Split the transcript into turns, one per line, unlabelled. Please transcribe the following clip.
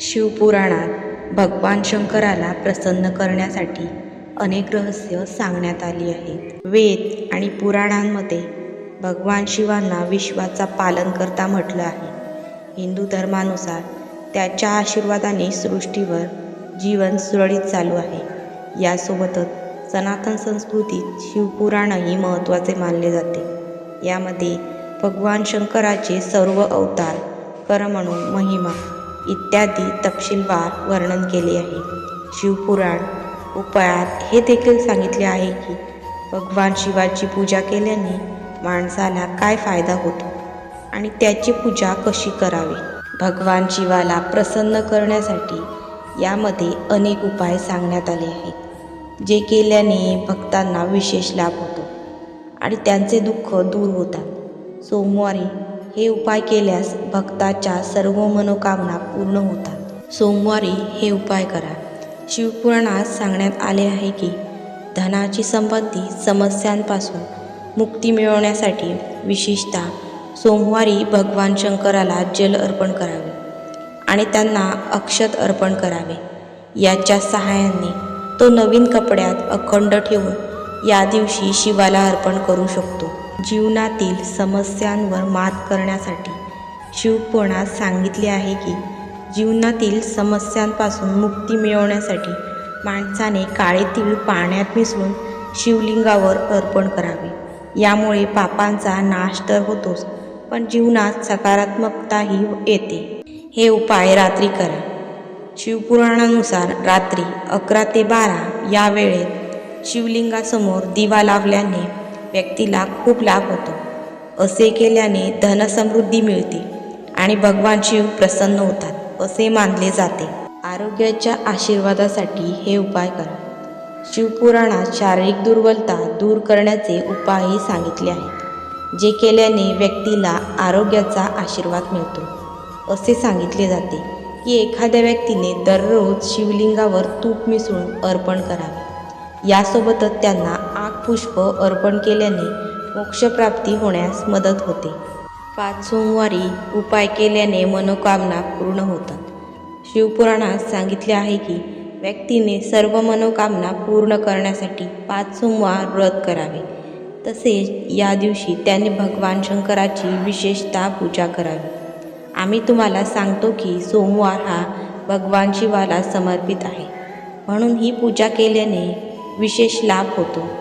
शिवपुराणात भगवान शंकराला प्रसन्न करण्यासाठी अनेक रहस्य सांगण्यात आली आहेत. वेद आणि पुराणांमध्ये भगवान शिवांना विश्वाचा पालन करता म्हटलं आहे. हिंदू धर्मानुसार त्याच्या आशीर्वादाने सृष्टीवर जीवन सुरळीत चालू आहे. यासोबतच सनातन संस्कृतीत शिवपुराणही महत्त्वाचे मानले जाते. यामध्ये भगवान शंकराचे सर्व अवतार कर्मणू महिमा इत्यादी तपशीलवार वर्णन केले आहे. शिवपुराण उपायात हे देखील सांगितले आहे की भगवान शिवाची पूजा केल्याने माणसाला काय फायदा होतो आणि त्याची पूजा कशी करावी? भगवान शिवाला प्रसन्न करण्यासाठी यामध्ये अनेक उपाय सांगण्यात आले आहेत जे केल्याने भक्तांना विशेष लाभ होतो आणि त्यांचे दुःख दूर होतात. सोमवारी हे उपाय केल्यास भक्ताच्या सर्व मनोकामना पूर्ण होतात. सोमवारी हे उपाय करा. शिवपुराणात सांगण्यात आले आहे की धनाची संबंधित समस्यांपासून मुक्ती मिळवण्यासाठी विशेषतः सोमवारी भगवान शंकराला जल अर्पण करावे आणि त्यांना अक्षत अर्पण करावे. याच्या सहाय्याने तो नवीन कपड्यात अखंड ठेवून या दिवशी शिवाला अर्पण करू शकतो. जीवनातील समस्यांवर मात करण्यासाठी. शिवपुराणात सांगितले आहे की जीवनातील समस्यांपासून मुक्ती मिळवण्यासाठी माणसाने काळे तीळ पाण्यात मिसळून शिवलिंगावर अर्पण करावे. यामुळे पापांचा नाश तर होतोच पण जीवनात सकारात्मकताही येते. हे उपाय रात्री करा. शिवपुराणानुसार रात्री अकरा ते बारा या वेळेत शिवलिंगासमोर दिवा लावल्याने व्यक्तीला खूप लाभ होतो. असे केल्याने धनसमृद्धी मिळते आणि भगवान शिव प्रसन्न होतात असे मानले जाते. आरोग्याच्या आशीर्वादासाठी हे उपाय करा. शिवपुराणात शारीरिक दुर्बलता दूर करण्याचे उपायही सांगितले आहेत जे केल्याने व्यक्तीला आरोग्याचा आशीर्वाद मिळतो. असे सांगितले जाते की एखाद्या व्यक्तीने दररोज शिवलिंगावर तूप मिसळून अर्पण करावे. यासोबतच त्यांना आग पुष्प अर्पण केल्याने मोक्षप्राप्ती होण्यास मदत होते. पाच सोमवारी उपाय केल्याने मनोकामना पूर्ण होतात. शिवपुराणात सांगितले आहे की व्यक्तीने सर्व मनोकामना पूर्ण करण्यासाठी पाच सोमवार व्रत करावे. तसेच या दिवशी त्याने भगवान शंकराची विशेषतः पूजा करावी. आम्ही तुम्हाला सांगतो की सोमवार हा भगवान शिवाला समर्पित आहे. म्हणून ही पूजा केल्याने विशेष लाभ होतो.